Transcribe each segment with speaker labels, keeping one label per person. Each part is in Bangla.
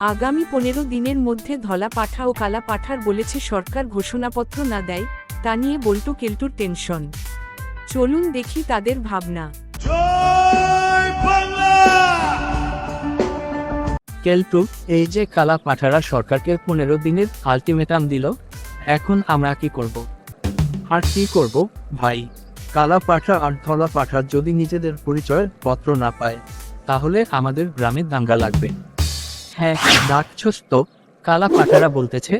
Speaker 1: আগামী পনেরো দিনের মধ্যে ধলা পাঠা ও কালা পাঠার বলেছে সরকার ঘোষণাপত্র না দেয় তা নিয়ে বল্টু কেলটুর টেনশন। চলুন দেখি তাদের ভাবনা।
Speaker 2: জয় বাংলা!
Speaker 3: কেলটু এই যে কালা পাঠারা সরকারকে পনেরো দিনের আলটিমেটাম দিল এখন আমরা কি করব? আর কি করব ভাই? কালা পাঠা আর ধলা পাঠা যদি নিজেদের পরিচয় পত্র না পায় তাহলে আমাদের গ্রামে দাঙ্গা লাগবে। হ্যাঁ ডাকছস তো কালা পাঠারা বলতেছে,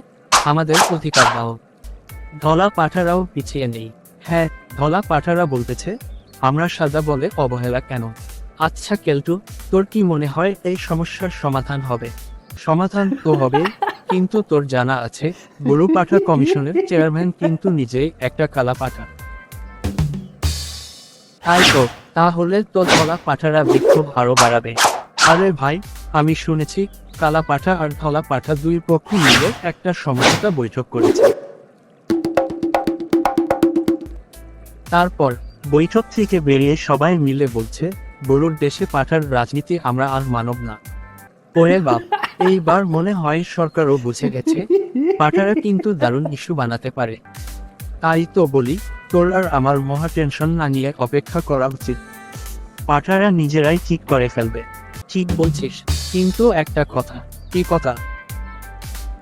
Speaker 3: আমাদের অধিকার দাও। ধলা পাঠারাও পিছিয়ে নেই। হ্যাঁ ধলা পাঠারা বলতেছে, আমরা সাদা বলে অবহেলা কেন? আচ্ছা কেলটু, তোর কি মনে হয় এই সমস্যার সমাধান হবে? সমাধান তো হবে, কিন্তু তোর জানা আছে, গরু পাঠা কমিশনের চেয়ারম্যান কিন্তু নিজেই একটা কালা পাঠা তাই তো, তাহলে তো ধলা পাঠারা বিক্ষোভ আরও বাড়াবে। আরে ভাই, আমি শুনেছি কালা পাঠা আর ধলা পাঠা দুই পক্ষ মিলে একটা সমঝোতা বৈঠক করেছে। তারপর, বৈঠক থেকে বেরিয়ে সবাই মিলে বলছে, গরুর দেশে পাঠার রাজনীতি আমরা আর মানব না। ওরে বাপ, এইবার মনে হয় সরকারও বুঝে গেছে, পাঠারা কিন্তু দারুণ ইস্যু বানাতে পারে। তাই তো বলি, তোর আর আমার মহা টেনশন না নিয়ে অপেক্ষা করা উচিত। পাঠারা নিজেরাই ঠিক করে ফেলবে। ঠিক বলছিস, কিন্তু একটা কথা, কি কথা?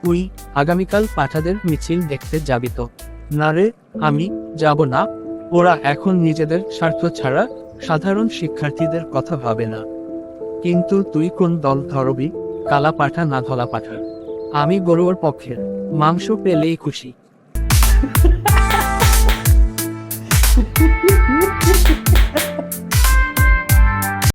Speaker 3: তুই আগামীকাল পাঠাদের মিছিল দেখতে যাবি তো? না রে, আমি যাব না। ওরা এখন নিজেদের স্বার্থ ছাড়া সাধারণ শিক্ষার্থীদের কথা ভাবে না। কিন্তু তুই কোন দল ধরবি? কালা পাঠা না ধলা পাঠা? আমি গরুর পক্ষের মাংস পেলেই খুশি।